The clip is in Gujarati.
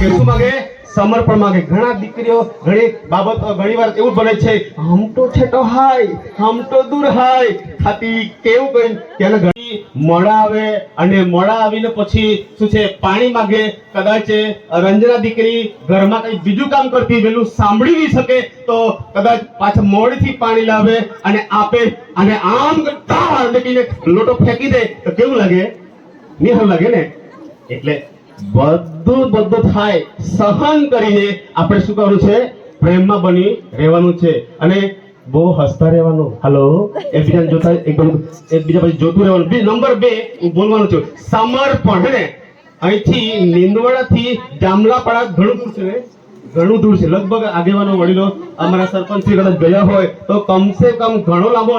સમર્પણ માંગે. ઘણા દીકરીઓ ઘણી બાબત ઘણી વાર એવું બને છે હમ તો છે તો હાય હમ તો દૂર હાય. ખાતી કેવું કઈ ત્યારે ઘણી મોડા આવે અને મોડા આવીને પછી શું છે, પાણી માંગે. કદાચ રંજના દીકરી ઘરમાં કઈ બીજું કામ કરતી વેલું સાંભળી નહીં શકે, તો કદાચ પાછા મોડથી પાણી લાવે અને આપે અને આમ લોટો ફેંકી દે. તો કેવું લાગે? નિહળ લાગે ને? એટલે બધું બધું થાય, સહન કરીને આપણે શું કરવાનું છે? પ્રેમમાં બની રહેવાનું છે. અને બહુ હસતા રહેવાનું. હલો એકબીજાને જોતા એકબીજા પછી જોતું રહેવાનું. બી, નંબર બે બોલવાનું છું. સમર્પણ ને? અહીંથી નીંદવાડાથી જામલાપાડા ઘણું દૂર છે ઘણું દૂર છે. લગભગ આગેવાનો, વડીલો અમારા સરપંચ ગયા હોય, તો કમસે કમ ઘણો લાંબો